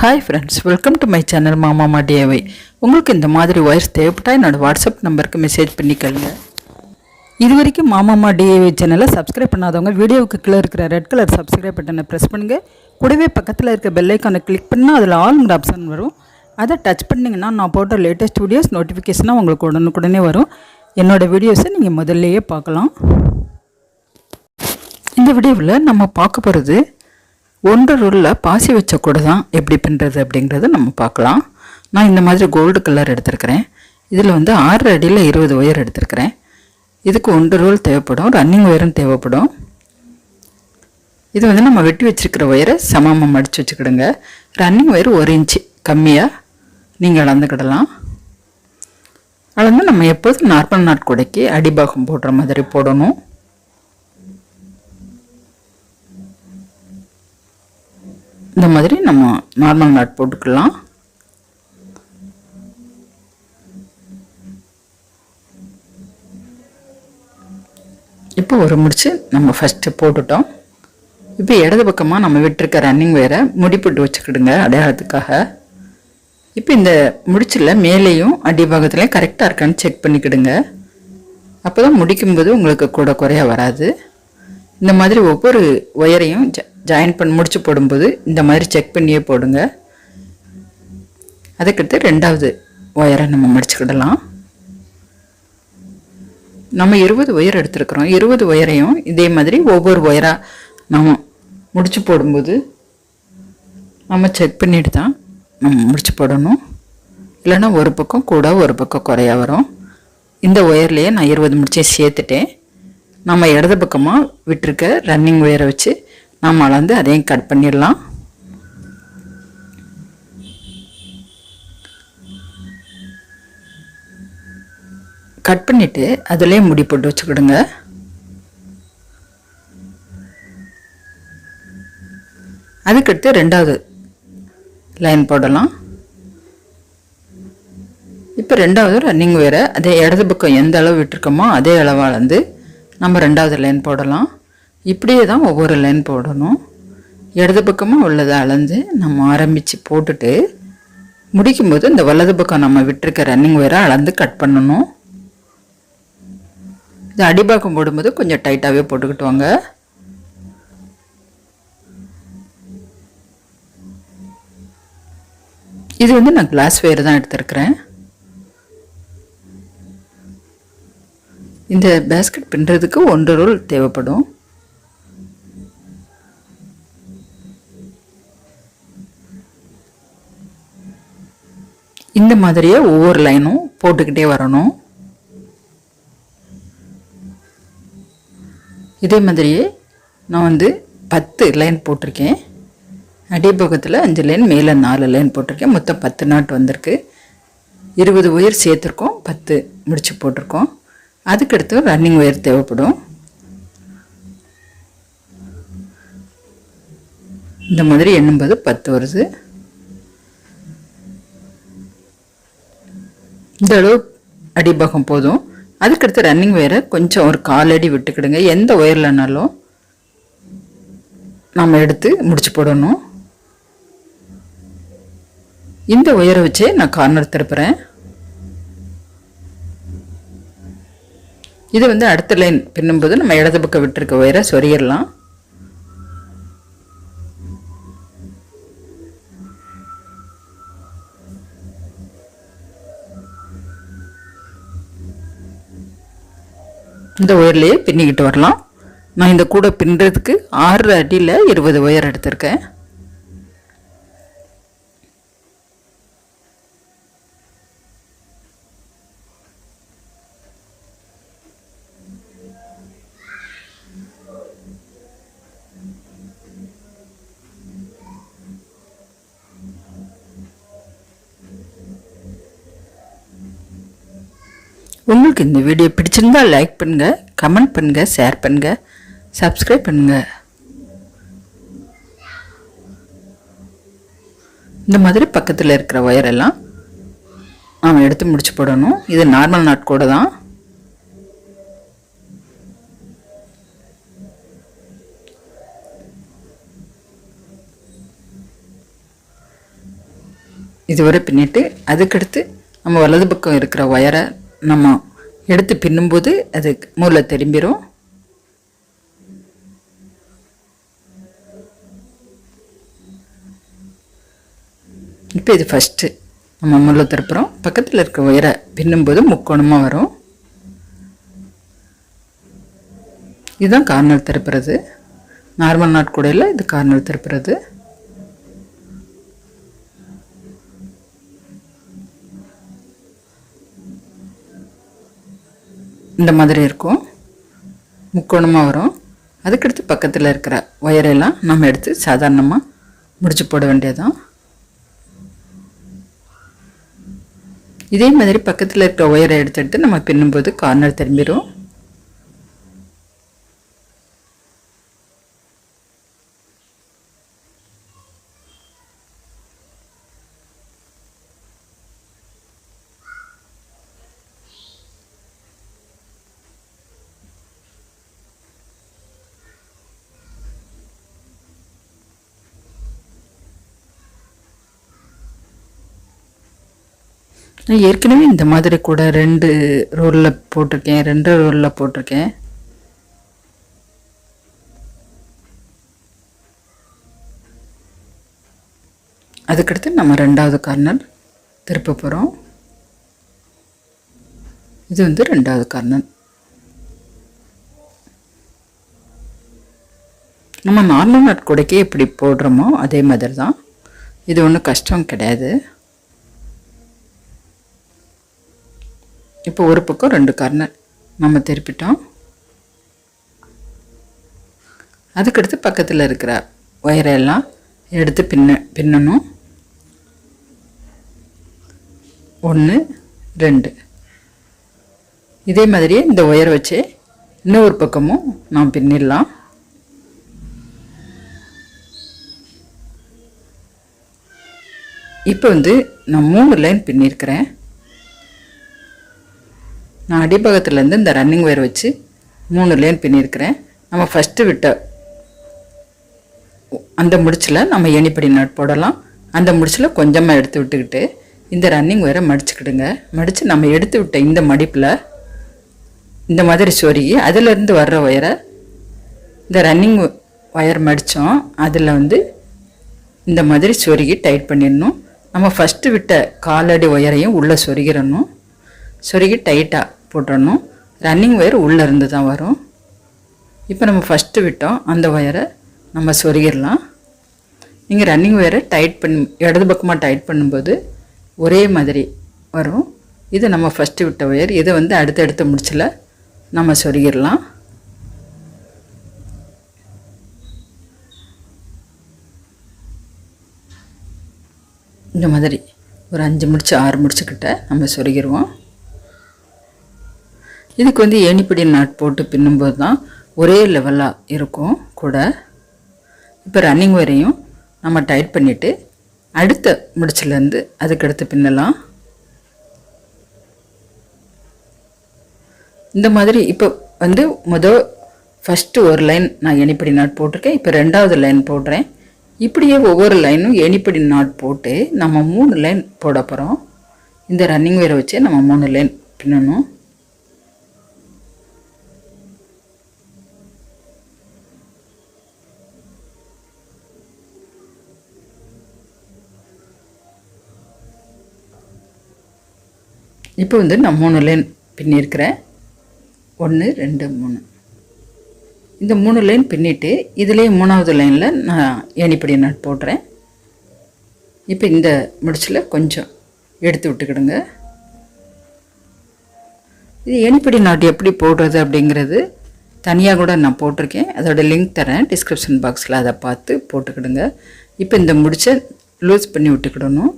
Hi friends welcome to my channel மாமா டிஏவை உங்களுக்கு இந்த மாதிரி ஒயர்ஸ் தேவைப்பட்டா என்னோடய வாட்ஸ்அப் நம்பருக்கு மெசேஜ் பண்ணிக்கலுங்க இது வரைக்கும் மாமாமா டிஏவை சேனலை சப்ஸ்கிரைப் பண்ணாதவங்க வீடியோவுக்கு கீழே இருக்கிற ரெட் கலர் சப்ஸ்கிரைப் பட்டனை ப்ரெஸ் பண்ணுங்கள் கூடவே பக்கத்தில் இருக்க பெல்லைக்கான கிளிக் பண்ணால் அதில் ஆல்ங்கிற ஆப்ஷன் வரும். அதை டச் பண்ணிங்கன்னா நான் போட்ட லேட்டஸ்ட் வீடியோஸ் நோட்டிஃபிகேஷனாக உங்களுக்கு உடனுக்குடனே வரும். என்னோடய வீடியோஸை நீங்கள் முதல்லையே பார்க்கலாம். இந்த வீடியோவில் நம்ம பார்க்க போகிறது ஒன்றரை ரூலில் பாசி வச்ச கூட தான் எப்படி பண்ணுறது அப்படிங்கிறத நம்ம பார்க்கலாம். நான் இந்த மாதிரி கோல்டு கலர் எடுத்திருக்கிறேன். இதில் வந்து ஆறு அடியில் இருபது ஒயர் எடுத்திருக்கிறேன். இதுக்கு ஒன்று ரோல் தேவைப்படும். ரன்னிங் ஒயரும் தேவைப்படும். இது வந்து நம்ம வெட்டி வச்சிருக்கிற ஒயரை சமமாக மடித்து வச்சுக்கிடுங்க. ரன்னிங் ஒயர் ஒரு இன்ச்சு கம்மியாக நீங்கள் அளந்துக்கிடலாம். அளந்து நம்ம எப்போதும் நார்மல் நாட்குடைக்கு அடிபாகம் போடுற மாதிரி போடணும் இந்த மாதிரி நம்ம நார்மல் நாட் போட்டுக்கலாம். இப்போ ஒரு முடிச்சு நம்ம ஃபஸ்ட்டு போட்டுட்டோம். இப்போ இடது பக்கமாக நம்ம விட்டுருக்க ரன்னிங் வேற முடிப்பட்டு வச்சுக்கிடுங்க அடையாளத்துக்காக. இப்போ இந்த முடிச்சில் மேலேயும் அடிபாகத்துலேயும் கரெக்டாக இருக்கான்னு செக் பண்ணிக்கிடுங்க. அப்போ தான் முடிக்கும்போது உங்களுக்கு கூட குறைய வராது. இந்த மாதிரி ஒவ்வொரு ஒயரையும் ஜாயின் பண்ணி முடிச்சு போடும்போது இந்த மாதிரி செக் பண்ணியே போடுங்க. அதுக்கடுத்து ரெண்டாவது ஒயரை நம்ம முடிச்சுக்கிடலாம். நம்ம இருபது ஒயர் எடுத்துருக்குறோம். இருபது ஒயரையும் இதே மாதிரி ஒவ்வொரு ஒயராக நம்ம முடிச்சு போடும்போது நம்ம செக் பண்ணிட்டு தான் நம்ம முடிச்சு போடணும். இல்லைன்னா ஒரு பக்கம் கூட ஒரு பக்கம் குறையா வரும். இந்த ஒயர்லேயே நான் இருபது முடிச்சே சேர்த்துட்டேன். நம்ம இடது பக்கமாக விட்டுருக்க ரன்னிங் ஒயரை வச்சு நாம் அளந்து அதையும் கட் பண்ணிடலாம். கட் பண்ணிவிட்டு அதிலே முடி போட்டு வச்சுக்கிடுங்க. அதுக்கடுத்து ரெண்டாவது லைன் போடலாம். இப்போ ரெண்டாவது ரன்னிங் வேறு அதே இடது பக்கம் எந்த அளவு விட்டுருக்கோமோ அதே அளவு அளந்து நம்ம ரெண்டாவது லைன் போடலாம். இப்படியே தான் ஒவ்வொரு லைன் போடணும். இடது பக்கமாக உள்ளதை அளந்து நம்ம ஆரம்பித்து போட்டுட்டு முடிக்கும்போது இந்த வலது பக்கம் நம்ம விட்டுருக்க ரன்னிங் வேற அளந்து கட் பண்ணணும். இது அடிபாக்கம் போடும்போது கொஞ்சம் டைட்டாகவே போட்டுக்கிட்டு வாங்க இது வந்து நான் கிளாஸ் வேறு தான் எடுத்திருக்கிறேன். இந்த பேஸ்கெட் பின்னுறதுக்கு ஒன்று ரோல் தேவைப்படும். இந்த மாதிரியே ஒவ்வொரு லைனும் போட்டுக்கிட்டே வரணும். இதே மாதிரியே நான் வந்து பத்து லைன் போட்டிருக்கேன். அடிபக்கத்தில் அஞ்சு லைன் மேலே நாலு லைன் போட்டிருக்கேன். மொத்தம் பத்து நாட் வந்திருக்கு. இருபது ஒயர் சேர்த்துருக்கோம். பத்து முடிச்சு போட்டிருக்கோம். அதுக்கடுத்து ரன்னிங் ஒயர் தேவைப்படும். இந்த மாதிரி எண்ணும்போது பத்து வருது. இந்த அளவு அடிபாகம் போதும். அதுக்கடுத்து ரன்னிங் ஒயரை கொஞ்சம் ஒரு காலடி விட்டுக்கிடுங்க. எந்த ஒயர்லனாலும் நம்ம எடுத்து முடிச்சு போடணும். இந்த ஒயரை வச்சே நான் கார்னர் திருப்புறேன். இது வந்து அடுத்த லைன் பின்னும்போது நம்ம இடது பக்கம் விட்டுருக்க ஒயரை சொறியிடலாம் இந்த ஒயர்லேயே பின்னிக்கிட்டு வரலாம். நான் இந்த கூடை பின்னுறதுக்கு ஆறு அடியில் இருபது ஒயர் எடுத்திருக்கேன். உங்களுக்கு இந்த வீடியோ பிடிச்சிருந்தா லைக் பண்ணுங்கள் கமெண்ட் பண்ணுங்கள் ஷேர் பண்ணுங்கள் சப்ஸ்கிரைப் பண்ணுங்கள் இந்த மாதிரி பக்கத்தில் இருக்கிற ஒயரெல்லாம் நாம் எடுத்து முடிச்சு போடணும். இது நார்மல் நாட் கூட தான். இதுவரை பின்னிட்டு அதுக்கடுத்து நம்ம வலது பக்கம் இருக்கிற ஒயரை நம்ம எடுத்து பின்னும்போது அது மூளை திரும்பிடும் இப்போ இது ஃபஸ்ட்டு நம்ம முள்ளை திருப்புறோம். பக்கத்தில் இருக்க ஒயரை பின்னும்போது முக்கோணமாக வரும். இதுதான் கார்னர் திருப்புறது. நார்மல் நாட் கூடையில் இது கார்னர் திருப்புறது. இந்த மாதிரி இருக்கும். முக்கோணமாக வரும். அதுக்கடுத்து பக்கத்தில் இருக்கிற ஒயரெல்லாம் நம்ம எடுத்து சாதாரணமாக முடிச்சு போட வேண்டியதுதான். இதே மாதிரி பக்கத்தில் இருக்கிற ஒயரை எடுத்துட்டு நம்ம பின்னும்போது கார்னர் திரும்பிடும் நான் ஏற்கனவே இந்த மாதிரி கூட ரெண்டு ரோலில் போட்டிருக்கேன் ரெண்டு ரோலில் போட்டிருக்கேன். அதுக்கடுத்து நம்ம ரெண்டாவது கார்னர் திருப்ப போகிறோம் இது வந்து ரெண்டாவது கார்னர். நம்ம நார்மல் நட் கூடைக்கே எப்படி போடுறோமோ அதே மாதிரி தான் இது ஒன்றும் கஷ்டம் கிடையாது. இப்போ ஒரு பக்கம் ரெண்டு கர்னர் நம்ம திருப்பிட்டோம். அதுக்கடுத்து பக்கத்தில் இருக்கிற ஒயரெல்லாம் எடுத்து பின்ன பின்னணும். ஒன்று ரெண்டு. இதே மாதிரியே இந்த ஒயர் வச்சு இன்னொரு பக்கமும் நாம் பின்னிடலாம். இப்போ வந்து நான் மூணு லைன் பின்னிருக்கிறேன். நான் அடிப்பகத்துலேருந்து இந்த ரன்னிங் ஒயர் வச்சு மூணு லேன் பின்னியிருக்கிறேன் நம்ம ஃபஸ்ட்டு விட்ட அந்த முடிச்சில் நம்ம எணிப்படி நட் போடலாம். அந்த முடிச்சில் கொஞ்சமாக எடுத்து விட்டுக்கிட்டு இந்த ரன்னிங் ஒயரை மடிச்சுக்கிடுங்க. மடித்து நம்ம எடுத்து விட்ட இந்த மடிப்பில் இந்த மாதிரி சொருகி அதிலேருந்து வர்ற ஒயரை இந்த ரன்னிங் ஒயர் மடித்தோம் அதில் வந்து இந்த மாதிரி சொருகி டைட் பண்ணிடணும். நம்ம ஃபஸ்ட்டு விட்ட காலடி ஒயரையும் உள்ளே சொருகிடணும். சொருகி டைட்டாக போட்டுடணும். ரன்னிங் ஒயர் உள்ளே இருந்து தான் வரும். இப்போ நம்ம ஃபஸ்ட்டு விட்டோம். அந்த ஒயரை நம்ம சொருகிடலாம். நீங்கள் ரன்னிங் ஒயரை டைட் பண்ணி இடது பக்கமாக டைட் பண்ணும்போது ஒரே மாதிரி வரும். இது நம்ம ஃபஸ்ட்டு விட்ட ஒயர் இதை வந்து அடுத்தடுத்த முடிச்சில் நம்ம சொருகிடலாம். இந்த மாதிரி ஒரு அஞ்சு முடிச்சு ஆறு முடிச்சுக்கிட்ட நம்ம சொருகிடுவோம். இதுக்கு வந்து ஏணிப்படி நாட் போட்டு பின்னும்போது தான் ஒரே லெவலாக இருக்கும் கூட. இப்போ ரன்னிங் வரையும் நம்ம டைட் பண்ணிவிட்டு அடுத்த முடிச்சிலேருந்து அதுக்கடுத்து பின்னலாம். இந்த மாதிரி இப்போ வந்து முதல் ஃபஸ்ட்டு ஒரு லைன் நான் எணிப்படி நாட் போட்டிருக்கேன். இப்போ ரெண்டாவது லைன் போடுறேன். இப்படியே ஒவ்வொரு லைனும் எணிப்படி நாட் போட்டு நம்ம மூணு லைன் போட போகிறோம் இந்த ரன்னிங் வேரை வச்சு நம்ம மூணு லைன் பின்னணும். இப்போ வந்து நான் மூணு லைன் பின்னிருக்கிறேன். ஒன்று ரெண்டு மூணு. இந்த மூணு லைன் பின்னிட்டு இதுலேயே மூணாவது லைனில் நான் ஏணிப்படி நட் போடுறேன். இப்போ இந்த முடிச்சில் கொஞ்சம் எடுத்து விட்டுக்கிடுங்க. இது ஏணிப்படி நாட் எப்படி போடுறது அப்படிங்கிறது தனியாக கூட நான் போட்டிருக்கேன். அதோட லிங்க் தரேன். டிஸ்கிரிப்ஷன் பாக்ஸில் அதை பார்த்து போட்டுக்கிடுங்க. இப்போ இந்த முடிச்ச லூஸ் பண்ணி விட்டுக்கிடணும்.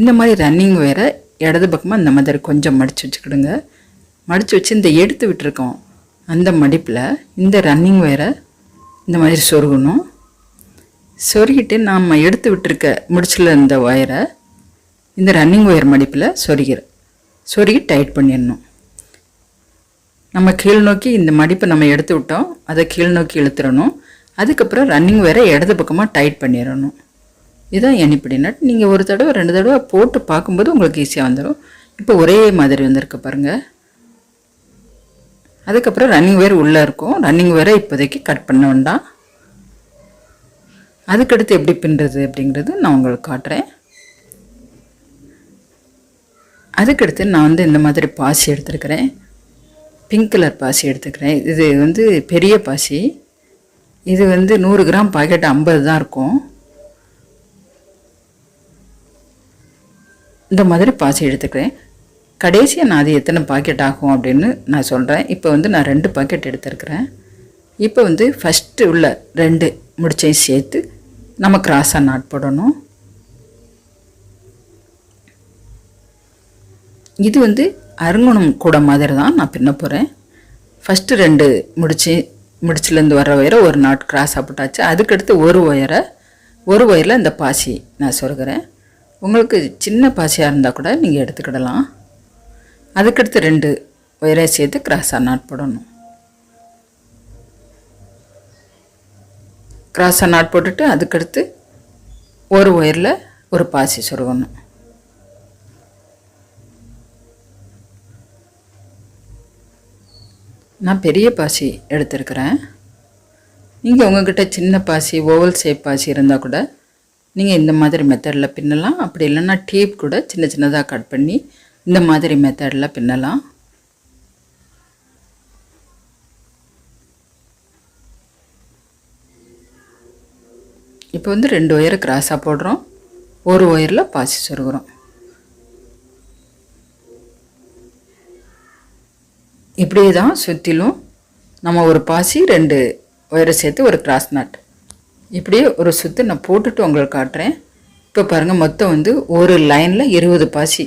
இந்த மாதிரி ரன்னிங் வேறு இடது பக்கமாக இந்த மாதிரி கொஞ்சம் மடித்து வச்சுக்கிடுங்க. மடித்து வச்சு இந்த எடுத்து விட்டுருக்கோம். அந்த மடிப்பில் இந்த ரன்னிங் ஒயரை இந்த மாதிரி சொருகணும். சொருகிட்டு நாம் எடுத்து விட்டுருக்க முடிச்சில் இந்த ஒயரை இந்த ரன்னிங் ஒயர் மடிப்பில் சொருகிற சொருகி டைட் பண்ணிடணும். நம்ம கீழ் நோக்கி இந்த மடிப்பை நம்ம எடுத்து விட்டோம். அதை கீழ் நோக்கி இழுத்துடணும் அதுக்கப்புறம் ரன்னிங் ஒயரை இடது பக்கமாக டைட் பண்ணிடணும். இதுதான் எண்ணிப்படி நட் நீங்கள் ஒரு தடவை ரெண்டு தடவை போட்டு பார்க்கும்போது உங்களுக்கு ஈஸியாக வந்துடும் இப்போ ஒரே மாதிரி வந்திருக்கு பாருங்கள் அதுக்கப்புறம் ரன்னிங் வேர் உள்ளே இருக்கும். ரன்னிங் வேரை இப்போதைக்கு கட் பண்ண வேண்டாம். அதுக்கடுத்து எப்படி பின்னுறது அப்படிங்கிறது நான் உங்களுக்கு காட்டுறேன். அதுக்கடுத்து நான் வந்து இந்த மாதிரி பாசி எடுத்துருக்கிறேன். பிங்க் கலர் பாசி எடுத்துக்கிறேன் இது வந்து பெரிய பாசி. இது வந்து நூறு கிராம் பாக்கெட் ஐம்பது தான் இருக்கும். இந்த மாதிரி பாசி எடுத்துக்கிறேன். கடைசியாக நான் அது எத்தனை பாக்கெட் ஆகும் அப்படின்னு நான் சொல்கிறேன் இப்போ வந்து நான் ரெண்டு பாக்கெட் எடுத்துருக்கிறேன். இப்போ வந்து ஃபஸ்ட்டு உள்ள ரெண்டு முடிச்சையும் சேர்த்து நம்ம கிராஸாக நாட் போடணும். இது வந்து அருங்குணம் கூட மாதிரி தான் நான் பின்ன போகிறேன் ஃபஸ்ட்டு ரெண்டு முடிச்சு முடிச்சுலேருந்து வர ஒயரை ஒரு நாட் கிராஸாக போட்டாச்சு. அதுக்கடுத்து ஒரு ஒயரை ஒரு ஒயரில் இந்த பாசி நான் சொல்கிறேன் உங்களுக்கு சின்ன பாசியாக இருந்தால் கூட நீங்கள் எடுத்துக்கிடலாம். அதுக்கடுத்து ரெண்டு ஒயரை சேர்த்து கிராஸாக நாட் போடணும். கிராஸாக நாட் போட்டுட்டு அதுக்கடுத்து ஒரு ஒயரில் ஒரு பாசி சொருகணும். நான் பெரிய பாசி எடுத்திருக்கிறேன். நீங்கள் உங்ககிட்ட சின்ன பாசி ஓவல் ஷேப் பாசி இருந்தால் கூட நீங்கள் இந்த மாதிரி மெத்தடில் பின்னலாம். அப்படி இல்லைன்னா டேப் கூட சின்ன சின்னதாக கட் பண்ணி இந்த மாதிரி மெத்தடில் பின்னலாம். இப்போ வந்து ரெண்டு ஒயரை கிராஸாக போடுறோம். ஒரு ஒயரில் பாசி சொருகிறோம். இப்படியே தான் சுற்றிலும் நம்ம ஒரு பாசி ரெண்டு ஒயரை சேர்த்து ஒரு கிராஸ் நாட் இப்படியே ஒரு சுற்று நான் போட்டுட்டு உங்களுக்கு காட்டுறேன். இப்போ பாருங்கள் மொத்தம் வந்து ஒரு லைனில் இருபது பாசி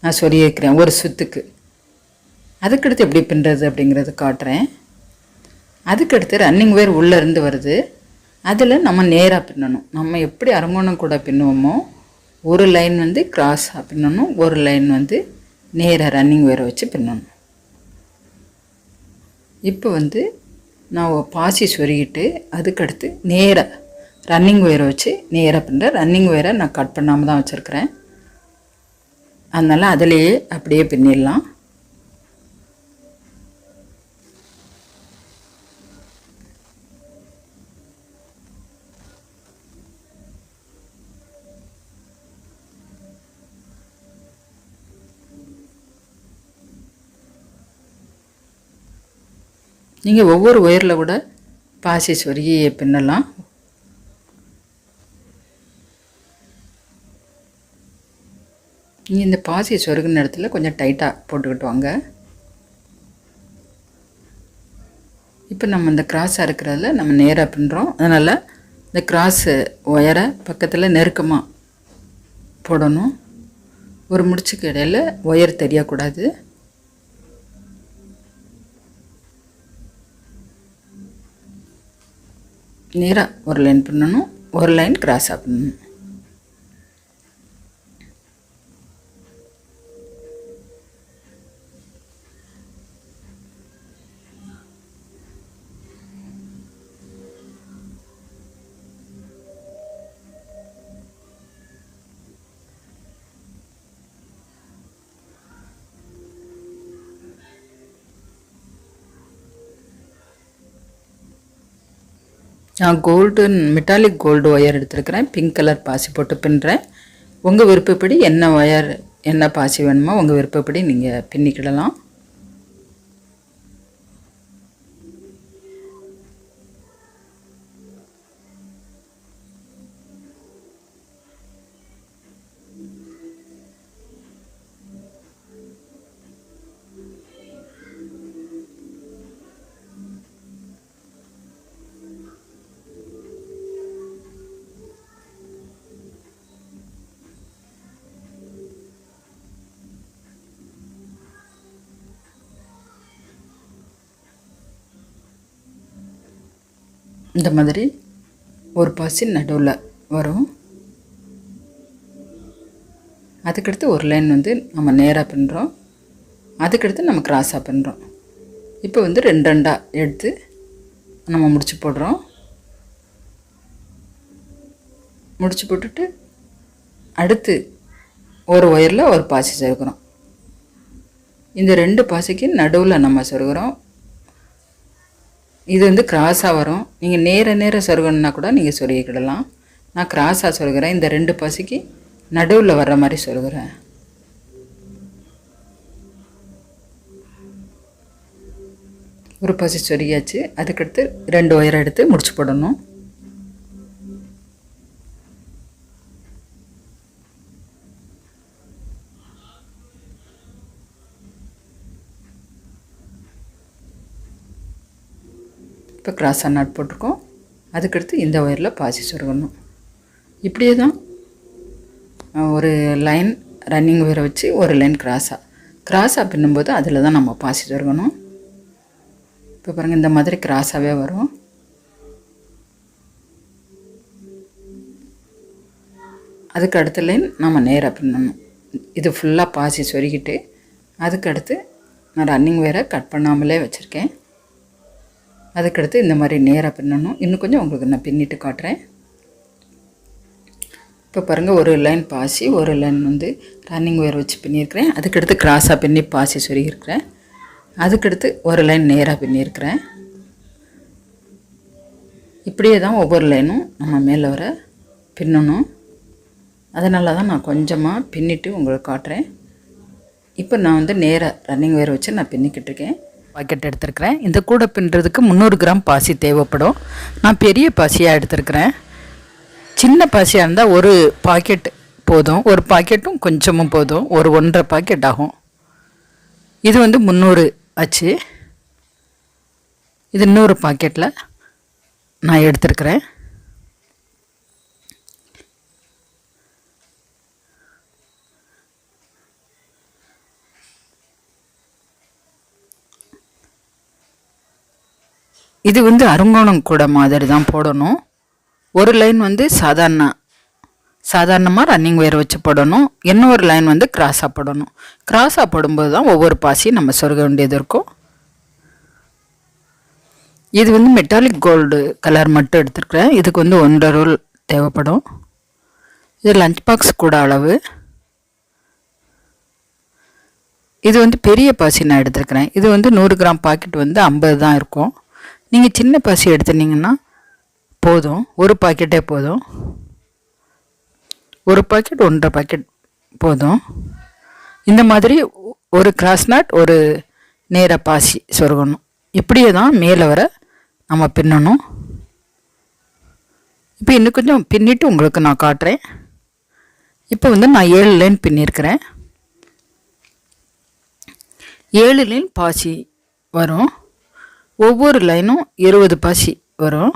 நான் சொல்லியிருக்கிறேன் ஒரு சுற்றுக்கு அதுக்கடுத்து எப்படி பின்னுறது அப்படிங்கிறது காட்டுறேன். அதுக்கடுத்து ரன்னிங் வேர் உள்ளேருந்து வருது. அதில் நம்ம நேராக பின்னணும். நம்ம எப்படி அரங்கோணம் கூட பின்னுவோமோ ஒரு லைன் வந்து கிராஸாக பின்னணும் ஒரு லைன் வந்து நேராக ரன்னிங் வேரை வச்சு பின்னணும். இப்போ வந்து நான் பாசி சொருகிட்டு அதுக்கடுத்து நேராக ரன்னிங் ஒயரை வச்சு நேராக பண்ணுற ரன்னிங் ஒயரை நான் கட் பண்ணாமல் தான் வச்சுருக்கிறேன். அதனால் அதிலேயே அப்படியே பின்னிடலாம். நீங்கள் ஒவ்வொரு ஒயரில் கூட பாசி சொருகி பின்னலாம். நீங்கள் இந்த பாசி சொருகின இடத்துல கொஞ்சம் டைட்டாக போட்டுக்கிட்டு வாங்க. இப்போ நம்ம இந்த கிராஸாக இருக்கிறதுல நம்ம நேராக பின்னுறோம் அதனால் இந்த கிராஸு ஒயரை பக்கத்தில் நெருக்கமாக போடணும். ஒரு முடிச்சுக்கு இடையில ஒயர் தெரியக்கூடாது. நேராக ஒரு லைன் பண்ணணும் ஒரு லைன் கிராஸாக பண்ணணும். நான் கோல்டு மெட்டாலிக் கோல்டு ஒயர் எடுத்துருக்கிறேன். பிங்க் கலர் பாசி போட்டு பின்னுறேன். உங்கள் விருப்பப்படி என்ன ஒயர் என்ன பாசி வேணுமோ உங்கள் விருப்பப்படி நீங்கள் பின்னிக்கிடலாம். இந்த மாதிரி ஒரு பாசி நடுவில் வரும். அதுக்கடுத்து ஒரு லைன் வந்து நம்ம நேராக பின்னுறோம் அதுக்கடுத்து நம்ம கிராஸாக பின்னுறோம் இப்போ வந்து ரெண்டு ரெண்டாக எடுத்து நம்ம முடிச்சு போடுறோம். முடிச்சு போட்டுட்டு அடுத்து ஒரு ஒயரில் ஒரு பாசி சொருகிறோம் இந்த ரெண்டு பாசிக்கு நடுவில் நம்ம சொருகிறோம். இது வந்து கிராஸாக வரும். நீங்கள் நேர நேர சொருகணுன்னா கூட நீங்கள் சொருகிக்கிடலாம். நான் கிராஸாக சொருகிறேன். இந்த ரெண்டு பசிக்கு நடுவில் வர்ற மாதிரி சொருகிறேன். ஒரு பசி சொருகியாச்சு. அதுக்கடுத்து ரெண்டு ஒயரை எடுத்து முடிச்சு போடணும். இப்போ கிராஸாக நாட் போட்டிருக்கோம். அதுக்கடுத்து இந்த ஒயரில் பாசி சொருகணும். இப்படியே தான் ஒரு லைன் ரன்னிங் ஒயரை வச்சு ஒரு லைன் கிராஸாக கிராஸாக பின்னும்போது அதில் தான் நம்ம பாசி சொருகணும். இப்போ பாருங்கள் இந்த மாதிரி கிராஸாகவே வரும். அதுக்கு அடுத்த லைன் நம்ம நேராக பின்னணும். இது ஃபுல்லாக பாசி சொருகிட்டு அதுக்கடுத்து நான் ரன்னிங் வேற கட் பண்ணாமலே வச்சுருக்கேன். அதுக்கடுத்து இந்த மாதிரி நேராக பின்னணும். இன்னும் கொஞ்சம் உங்களுக்கு நான் பின்னிட்டு காட்டுறேன். இப்போ பாருங்கள் ஒரு லைன் பாசி ஒரு லைன் வந்து ரன்னிங் ஒயர் வச்சு பின்னியிருக்கிறேன். அதுக்கடுத்து கிராஸாக பின்னி பாசி சொருகியிருக்கிறேன். அதுக்கடுத்து ஒரு லைன் நேராக பின்னியிருக்கிறேன். இப்படியே தான் ஒவ்வொரு லைனும் நம்ம மேலே வர பின்னணும். அதனால தான் நான் கொஞ்சமாக பின்னிட்டு உங்களுக்கு காட்டுறேன். இப்போ நான் வந்து நேராக ரன்னிங் ஒயர் வச்சு நான் பின்னிக்கிட்டு இருக்கேன். பாக்கெட் எடுத்திருக்கிறேன். இந்த கூடை பின்னுறதுக்கு முந்நூறு கிராம் பாசி தேவைப்படும். நான் பெரிய பாசியாக எடுத்திருக்கிறேன். சின்ன பாசியாக இருந்தால் ஒரு பாக்கெட் போதும். ஒரு பாக்கெட்டும் கொஞ்சமும் போதும். ஒரு ஒன்றரை பாக்கெட் ஆகும். இது வந்து முந்நூறு ஆச்சு. இது இன்னொரு பாக்கெட்டில் நான் எடுத்திருக்கிறேன். இது வந்து அருங்கோணம் கூட மாதிரி தான் போடணும். ஒரு லைன் வந்து சாதாரண சாதாரணமாக ரன்னிங் வேர் வச்சு போடணும். இன்னொரு லைன் வந்து கிராஸாக போடணும். கிராஸாக போடும்போது தான் ஒவ்வொரு பாசியும் நம்ம சொருக வேண்டியது இருக்கும். இது வந்து மெட்டாலிக் கோல்டு கலர் மட்டும் எடுத்துருக்குறேன். இதுக்கு வந்து ஒன்றரை ரூல் தேவைப்படும். இது லஞ்ச் பாக்ஸ் கூட அளவு. இது வந்து பெரிய பாசி நான் எடுத்துருக்குறேன். இது வந்து நூறு கிராம் பாக்கெட் வந்து ஐம்பது தான் இருக்கும். நீங்கள் சின்ன பாசி எடுத்துனீங்கன்னா போதும். ஒரு பாக்கெட்டே போதும். ஒரு பாக்கெட் ஒன்றரை பாக்கெட் போதும். இந்த மாதிரி ஒரு கிராஸ் நாட் ஒரு நேர பாசி சொருகணும். இப்படியே தான் மேலே வர நம்ம பின்னணும். இப்போ இன்னும் கொஞ்சம் பின்னிட்டு உங்களுக்கு நான் காட்டுறேன். இப்போ வந்து நான் ஏழு லைன் பின்னிருக்கிறேன். ஏழு லைன் பாசி வரும். ஒவ்வொரு லைனும் இருபது பாசி வரும்.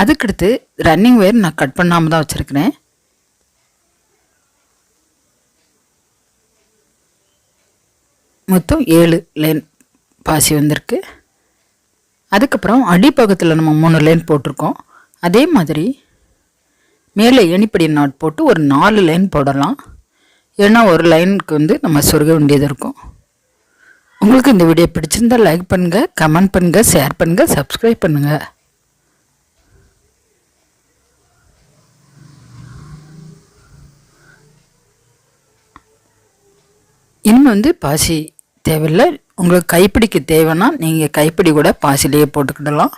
அதுக்கடுத்து ரன்னிங் ஒயர் நான் கட் பண்ணாமல் தான் வச்சுருக்கிறேன். மொத்தம் ஏழு லைன் பாசி வந்திருக்கு. அதுக்கப்புறம் அடிப்பக்கத்தில் நம்ம மூணு லைன் போட்டிருக்கோம். அதே மாதிரி மேலே எணிப்படி நாட் போட்டு ஒரு நாலு லைன் போடலாம். ஏன்னா ஒரு லைனுக்கு வந்து நம்ம சொருக வேண்டியது இருக்கும். உங்களுக்கு இந்த வீடியோ பிடிச்சிருந்தா லைக் பண்ணுங்கள் கமெண்ட் பண்ணுங்கள் ஷேர் பண்ணுங்கள் சப்ஸ்கிரைப் பண்ணுங்கள் இன்னும் வந்து பாசி தேவையில்லை. உங்களுக்கு கைப்பிடிக்கு தேவைன்னா நீங்கள் கைப்பிடி கூட பாசிலேயே போட்டுக்கிடலாம்.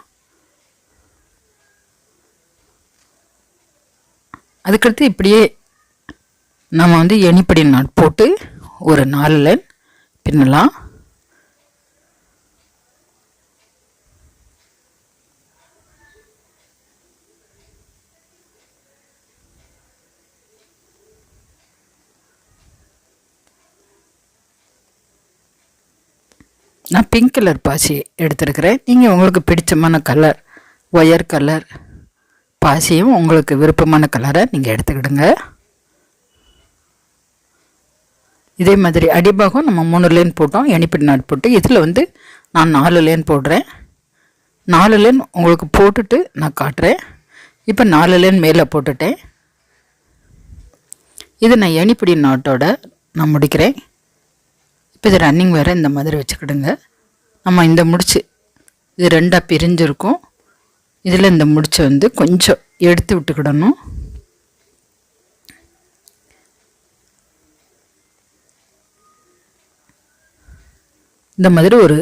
அதுக்கடுத்து இப்படியே நம்ம வந்து எணிப்படி நாட் போட்டு ஒரு நாலு லைன் பின்னலாம். நான் பிங்க் கலர் பாசி எடுத்திருக்கிறேன். நீங்கள் உங்களுக்கு பிடிச்சமான கலர் ஒயர் கலர் பாசியும் உங்களுக்கு விருப்பமான கலரை நீங்கள் எடுத்துக்கிடுங்க. இதே மாதிரி அடிபாகம் நம்ம மூணு லைன் போட்டோம். எணிப்படி நாட் போட்டு இதில் வந்து நான் நாலு லைன் போடுறேன். நாலு லைன் உங்களுக்கு போட்டுட்டு நான் காட்டுறேன். இப்போ நாலு லைன் மேலே போட்டுட்டேன். இது நான் எனிப்பிடி நாட்டோட நான் முடிக்கிறேன். இப்போ இது ரன்னிங் வேறு இந்த மாதிரி வச்சுக்கிடுங்க. நம்ம இந்த முடிச்சு இது ரெண்டாக பிரிஞ்சிருக்கும். இதில் இந்த முடிச்சை வந்து கொஞ்சம் எடுத்து விட்டுக்கிடணும். இந்த மாதிரி ஒரு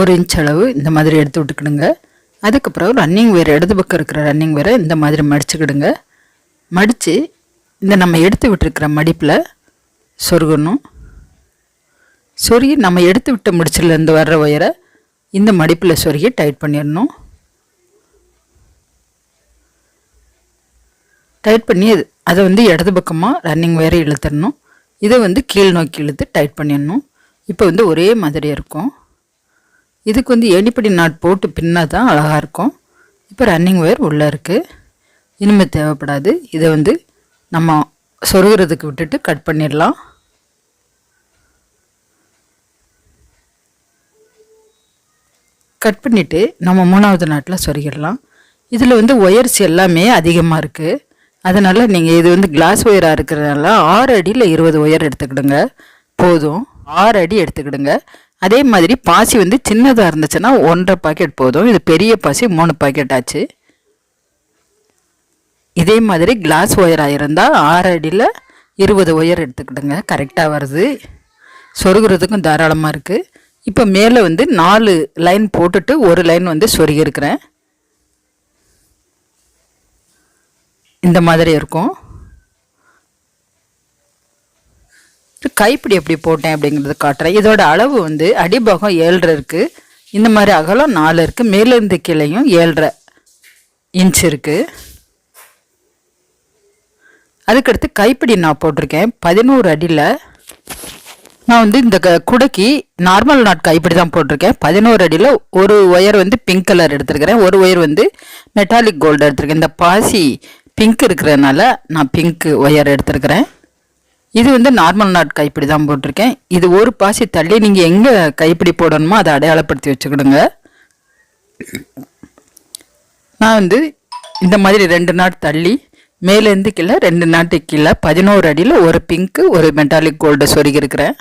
ஒரு இன்ச் அளவு இந்த மாதிரி எடுத்து விட்டுக்கிடுங்க. அதுக்கப்புறம் ரன்னிங் வேர் இடது பக்கம் இருக்கிற ரன்னிங் வேரை இந்த மாதிரி மடிச்சுக்கிடுங்க. மடித்து இந்த நம்ம எடுத்து விட்டுருக்கிற மடிப்பில் சொருகணும். சொருகி நம்ம எடுத்து விட்ட முடிச்சிலேருந்து வர்ற ஒயரை இந்த மடிப்பில் சொருகி டைட் பண்ணிடணும். டைட் பண்ணி அது அதை வந்து இடது பக்கமாக ரன்னிங் ஒயரை இழுத்துடணும். இதை வந்து கீழ் நோக்கி இழுத்து டைட் பண்ணிடணும். இப்போ வந்து ஒரே மாதிரி இருக்கும். இதுக்கு வந்து ஏணிப்படி நாட் போட்டு பின்னா தான் அழகாக இருக்கும். இப்போ ரன்னிங் ஒயர் உள்ளே இருக்குது இனிமேல் தேவைப்படாது. இதை வந்து நம்ம சொருகிறதுக்கு விட்டுட்டு கட் பண்ணிடலாம். கட் பண்ணிவிட்டு நம்ம மூணாவது நாட்டில் சொருகிடலாம். இதில் வந்து ஒயர்ஸ் எல்லாமே அதிகமாக இருக்குது அதனால் நீங்கள் இது வந்து கிளாஸ் ஒயராக இருக்கிறதுனால ஆறு அடியில் இருபது ஒயர் எடுத்துக்கிடுங்க. போதும். ஆறு அடி எடுத்துக்கிடுங்க. அதே மாதிரி பாசி வந்து சின்னதாக இருந்துச்சுன்னா ஒன்றரை பாக்கெட் போதும். இது பெரிய பாசி மூணு பாக்கெட் ஆச்சு. இதே மாதிரி கிளாஸ் ஒயராக இருந்தால் ஆறு அடியில் இருபது ஒயர் எடுத்துக்கிடுங்க. கரெக்டாக வருது. சொருகிறதுக்கும் தாராளமாக இருக்குது இப்போ மேலே வந்து நாலு லைன் போட்டுட்டு ஒரு லைன் வந்து சொருகிருக்கிறேன் இந்த மாதிரி இருக்கும். கைப்பிடி எப்படி போட்டேன் அப்படிங்கிறது காட்டுறேன். இதோட அளவு வந்து அடிபாகம் ஏழரை இருக்குது இந்த மாதிரி அகலம் நாலு இருக்குது மேலேருந்து கீழையும் ஏழரை இன்ச் இருக்குது அதுக்கடுத்து கைப்பிடி நான் போட்டிருக்கேன். பதினோரு அடியில் நான் வந்து இந்த க குடைக்கு நார்மல் நாட் இப்படி தான் போட்டிருக்கேன். பதினோரு அடியில் ஒரு ஒயர் வந்து பிங்க் கலர் எடுத்திருக்கிறேன். ஒரு ஒயர் வந்து மெட்டாலிக் கோல்டு எடுத்திருக்கேன். இந்த பாசி பிங்க் இருக்கிறதுனால நான் பிங்க் ஒயர் எடுத்திருக்கிறேன். இது வந்து நார்மல் நாட் கைப்பிடி தான் போட்டிருக்கேன். இது ஒரு பாசி தள்ளி நீங்கள் எங்கே கைப்பிடி போடணுமோ அதை அடையாளப்படுத்தி வச்சுக்கிடுங்க. நான் வந்து இந்த மாதிரி ரெண்டு நாட் தள்ளி மேலேருந்து கீழே ரெண்டு நாட்டு கீழே பதினோரு அடியில் ஒரு பிங்க்கு ஒரு மெட்டாலிக் கோல்டு சொருகிருக்கிறேன்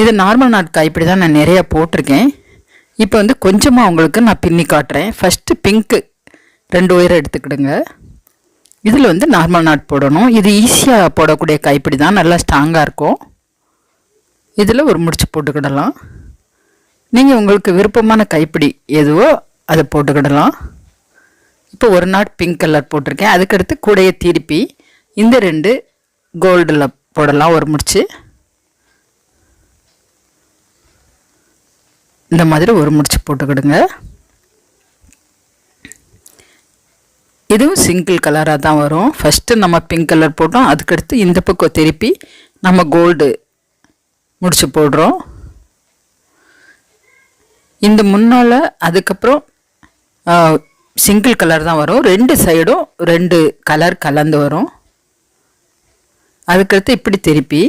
இது நார்மல் நாட் இப்படி தான் நான் நிறையா போட்டிருக்கேன். இப்போ வந்து கொஞ்சமாக உங்களுக்கு நான் பின்னி காட்டுறேன். ஃபஸ்ட்டு பிங்க்கு ரெண்டு ஒயரை எடுத்துக்கிடுங்க. இதில் வந்து நார்மல் நாட் போடணும். இது ஈஸியாக போடக்கூடிய கைப்பிடி தான் நல்லா ஸ்ட்ராங்காக இருக்கும். இதில் ஒரு முடிச்சு போட்டுக்கிடலாம். நீங்கள் உங்களுக்கு விருப்பமான கைப்பிடி எதுவோ அதை போட்டுக்கிடலாம். இப்போ ஒரு நாட் பிங்க் கலர் போட்டிருக்கேன். அதுக்கடுத்து கூடையை திருப்பி இந்த ரெண்டு கோல்டில் போடலாம் ஒரு முடிச்சு. இந்த மாதிரி ஒரு முடிச்சு போட்டுக்கிடுங்க. இதுவும் சிங்கிள் கலராக தான் வரும். ஃபஸ்ட்டு நம்ம பிங்க் கலர் போட்டோம். அதுக்கடுத்து இந்த பக்கம் திருப்பி நம்ம கோல்டு முடிச்சு போடுறோம். இந்த முன்னால் அதுக்கப்புறம் சிங்கிள் கலர் தான் வரும். ரெண்டு சைடும் ரெண்டு கலர் கலந்து வரும். அதுக்கடுத்து இப்படி திருப்பி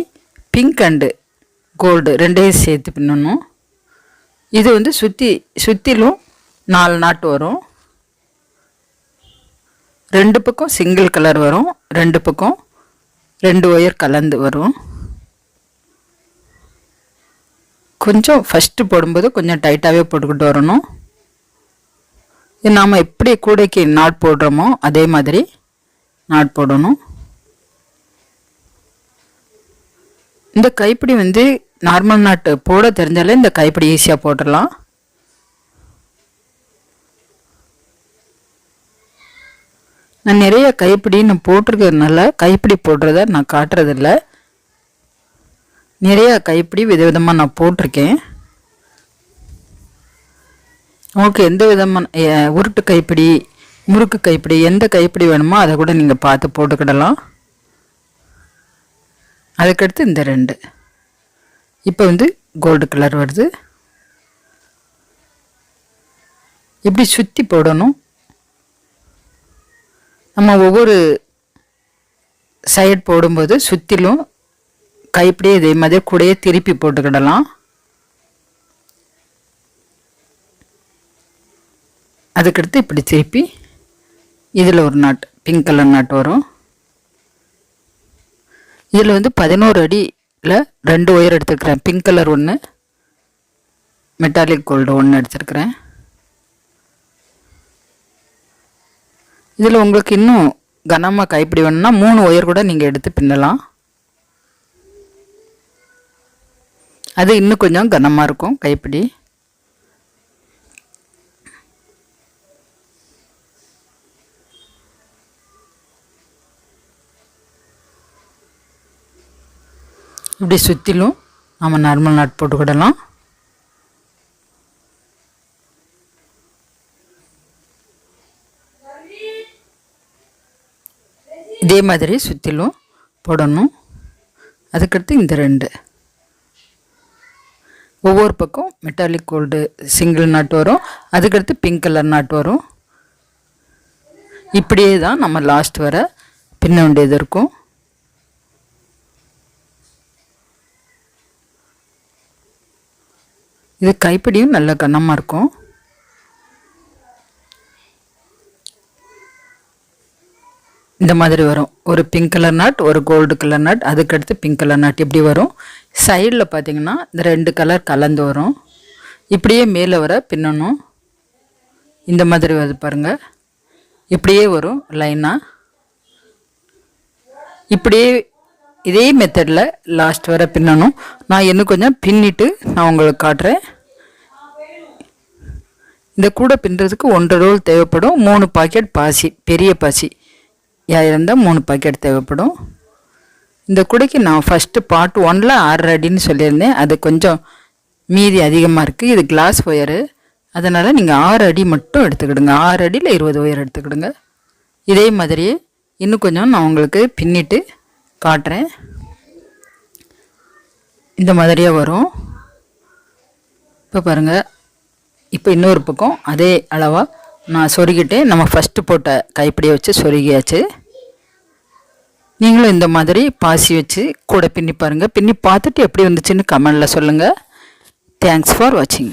பிங்க் அண்டு கோல்டு ரெண்டையும் சேர்த்து பின்னணும். இது வந்து சுற்றி சுற்றிலும் நாலு நாட்டு வரும். ரெண்டு பக்கம் சிங்கிள் கலர் வரும் ரெண்டு பக்கம் ரெண்டு ஒயர் கலந்து வரும். கொஞ்சம் ஃபஸ்ட்டு போடும்போது கொஞ்சம் டைட்டாகவே போட்டுக்கிட்டு வரணும். இது நாம் எப்படி கூடைக்கு நாட் போடுறோமோ அதே மாதிரி நாட் போடணும். இந்த கைப்பிடி வந்து நார்மல் நாட்டு போட தெரிஞ்சாலே இந்த கைப்பிடி ஈஸியாக போட்டுடலாம். நான் நிறைய கைப்பிடி நான் போட்டிருக்கிறதுனால கைப்பிடி போடுறத நான் காட்டுறதில்ல. நிறைய கைப்பிடி விதவிதமாக நான் போட்டிருக்கேன். உங்களுக்கு எந்த விதமான உருட்டு கைப்பிடி முறுக்கு கைப்பிடி எந்த கைப்பிடி வேணுமோ அதை கூட நீங்கள் பார்த்து போட்டுக்கிடலாம். அதுக்கடுத்து இந்த ரெண்டு. இப்போ வந்து கோல்டு கலர் வருது. இப்படி சுற்றி போடணும். நம்ம ஒவ்வொரு சைட் போடும்போது சுற்றிலும் கைப்பிடியே இதே மாதிரி கூடையே திருப்பி போட்டுக்கிடலாம். அதுக்கடுத்து இப்படி திருப்பி இதில் ஒரு நாட் பிங்க் கலர் நாட் வரும். இதில் வந்து பதினோரு அடியில் ரெண்டு ஒயர் எடுத்துருக்கிறேன். பிங்க் கலர் ஒன்று மெட்டாலிக் கோல்டு ஒன்று எடுத்துருக்கிறேன். இதில் உங்களுக்கு இன்னும் கனமாக கைப்பிடி வேணும்னா மூணு ஒயர் கூட நீங்கள் எடுத்து பின்னலாம். அது இன்னும் கொஞ்சம் கனமாக இருக்கும் கைப்பிடி. இப்படி சுற்றிலும் நம்ம நார்மல் நாட் போட்டுக்கிடலாம் இதே மாதிரி சுற்றிலும் போடணும். அதுக்கடுத்து இந்த ரெண்டு. ஒவ்வொரு பக்கம் மெட்டாலிக் கோல்டு சிங்கிள் நாட் வரும். அதுக்கடுத்து பிங்க் கலர் நாட் வரும். இப்படியே தான் நம்ம லாஸ்ட் வர பின்ன வேண்டியது இருக்கும். இது கைப்பிடியும் நல்ல கனமாக இருக்கும். இந்த மாதிரி வரும். ஒரு பிங்க் கலர் நாட் ஒரு கோல்டு கலர் நாட் அதுக்கடுத்து பிங்க் கலர் நாட் இப்படி வரும். சைடில் பார்த்தீங்கன்னா இந்த ரெண்டு கலர் கலந்து வரும். இப்படியே மேலே வர பின்னணும். இந்த மாதிரி வருது பாருங்கள் இப்படியே வரும் லைனாக இப்படியே இதே மெத்தடில் லாஸ்ட் வர பின்னணும். நான் இன்னும் கொஞ்சம் பின்னிட்டு நான் உங்களுக்கு காட்டுறேன். இந்த கூடை பின்னுறதுக்கு ஒன்றரை ரோல் தேவைப்படும். மூணு பாக்கெட் பாசி பெரிய பாசி. இருந்தால் மூணு பாக்கெட் தேவைப்படும். இந்த கூடைக்கு நான் ஃபஸ்ட்டு பார்ட் ஒனில் ஆறரை அடின்னு சொல்லியிருந்தேன். அது கொஞ்சம் மீதி அதிகமாக இருக்குது இது கிளாஸ் ஒயரு அதனால் நீங்கள் ஆறு அடி மட்டும் எடுத்துக்கிடுங்க. ஆறு அடியில் இருபது ஒயர் எடுத்துக்கிடுங்க. இதே மாதிரியே இன்னும் கொஞ்சம் நான் உங்களுக்கு பின்னிட்டு காட்டுறேன். இந்த மாதிரியே வரும். இப்போ பாருங்கள் இப்போ இன்னொரு பக்கம் அதே அளவாக நான் சொருகிட்டு நம்ம ஃபஸ்ட்டு போட்ட கைப்பிடியை வச்சு சொருகியாச்சு. நீங்களும் இந்த மாதிரி பாசி வச்சு கூட பின்னி பாருங்கள் பின்னி பார்த்துட்டு எப்படி வந்துச்சுன்னு கமெண்டில் சொல்லுங்கள் தேங்க்ஸ் ஃபார் வாட்சிங்